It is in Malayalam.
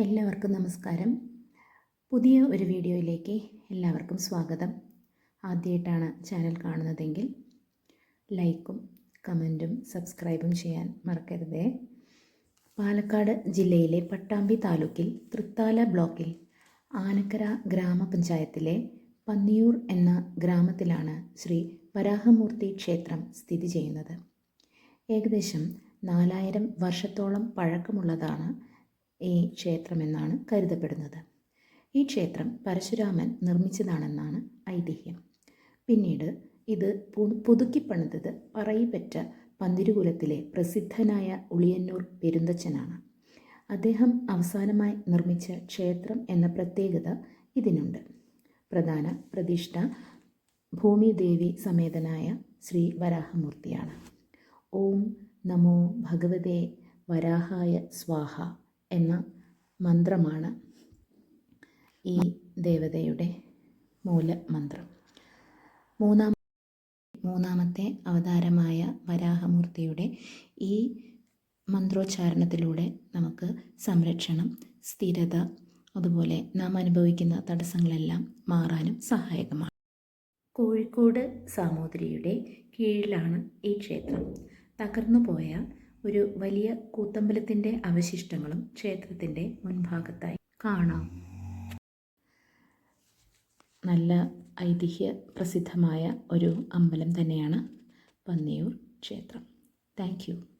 എല്ലാവർക്കും നമസ്കാരം. പുതിയ ഒരു വീഡിയോയിലേക്ക് എല്ലാവർക്കും സ്വാഗതം. ആദ്യമായിട്ടാണ് ചാനൽ കാണുന്നതെങ്കിൽ ലൈക്കും കമന്റും സബ്സ്ക്രൈബും ചെയ്യാൻ മറക്കരുതേ. പാലക്കാട് ജില്ലയിലെ പട്ടാമ്പി താലൂക്കിൽ തൃത്താല ബ്ലോക്കിൽ ആനക്കര ഗ്രാമപഞ്ചായത്തിലെ പന്നിയൂർ എന്ന ഗ്രാമത്തിലാണ് ശ്രീ വരാഹമൂർത്തി ക്ഷേത്രം സ്ഥിതി ചെയ്യുന്നത്. ഏകദേശം നാലായിരം വർഷത്തോളം പഴക്കമുള്ളതാണ് ഈ ക്ഷേത്രമെന്നാണ് കരുതപ്പെടുന്നത്. ഈ ക്ഷേത്രം പരശുരാമൻ നിർമ്മിച്ചതാണെന്നാണ് ഐതിഹ്യം. പിന്നീട് ഇത് പുതുക്കിപ്പണിതത് പറയിപ്പറ്റ പന്തിരുകുലത്തിലെ പ്രസിദ്ധനായ ഉളിയന്നൂർ പെരുന്തച്ചനാണ്. അദ്ദേഹം അവസാനമായി നിർമ്മിച്ച ക്ഷേത്രം എന്ന പ്രത്യേകത ഇതിനുണ്ട്. പ്രധാന പ്രതിഷ്ഠ ഭൂമിദേവി സമേതനായ ശ്രീ വരാഹമൂർത്തിയാണ്. ഓം നമോ ഭഗവതേ വരാഹായ സ്വാഹ. എന്ന മന്ത്രമാണ് ഈ ദേവതയുടെ മൂലമന്ത്രം. മൂന്നാം മൂന്നാമത്തെ അവതാരമായ വരാഹമൂർത്തിയുടെ ഈ മന്ത്രോച്ചാരണത്തിലൂടെ നമുക്ക് സംരക്ഷണം സ്ഥിരത അതുപോലെ നാം അനുഭവിക്കുന്ന തടസ്സങ്ങളെല്ലാം മാറാനും സഹായകമാണ്. കോഴിക്കോട് സാമൂതിരിയുടെ കീഴിലാണ് ഈ ക്ഷേത്രം. തകർന്നുപോയ ഒരു വലിയ കൂത്തമ്പലത്തിന്റെ അവശിഷ്ടങ്ങളും ക്ഷേത്രത്തിന്റെ മുൻഭാഗത്തായി കാണാം. നല്ല ഐതിഹ്യ പ്രസിദ്ധമായ ഒരു അമ്പലം തന്നെയാണ് പന്നിയൂർ ക്ഷേത്രം. താങ്ക്